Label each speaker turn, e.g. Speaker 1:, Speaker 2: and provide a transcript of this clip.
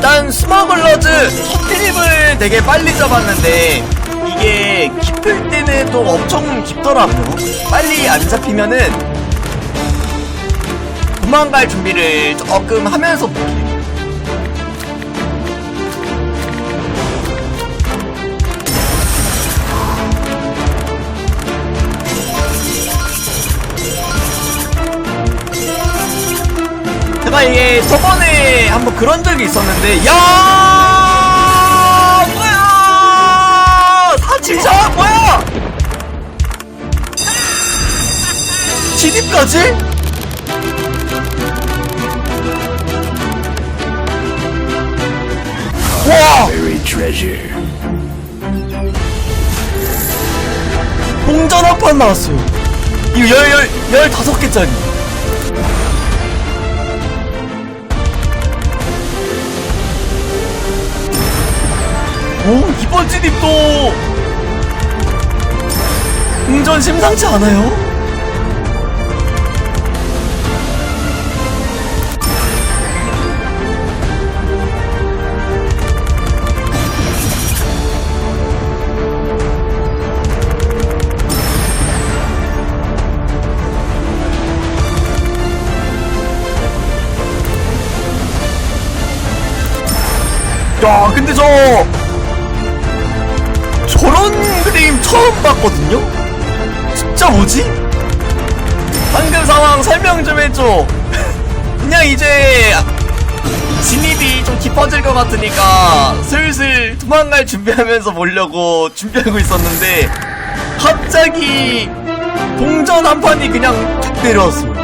Speaker 1: 지금 스머글러즈 첫 트립을 되게 빨리 잡았는데 이게 깊을 때는 또 엄청 깊더라고요. 빨리 안 잡히면은 도망갈 준비를 조금 하면서 제가 이게 저번에 한번 그런 적이 있었는데 야! 뭐야! 사칠자 뭐야! 진입까지? 와!
Speaker 2: Buried treasure.
Speaker 1: 동전 한판 나왔어요. 이거 열 열 열다섯 개짜리 오 이번 진입도 동전 심상치 않아요? 야 근데 저 처음 봤거든요? 진짜 뭐지? 방금 상황 설명 좀 해줘 그냥 이제 진입이 좀 깊어질 것 같으니까 슬슬 도망갈 준비하면서 보려고 준비하고 있었는데 갑자기 동전 한 판이 그냥 툭 내려왔어요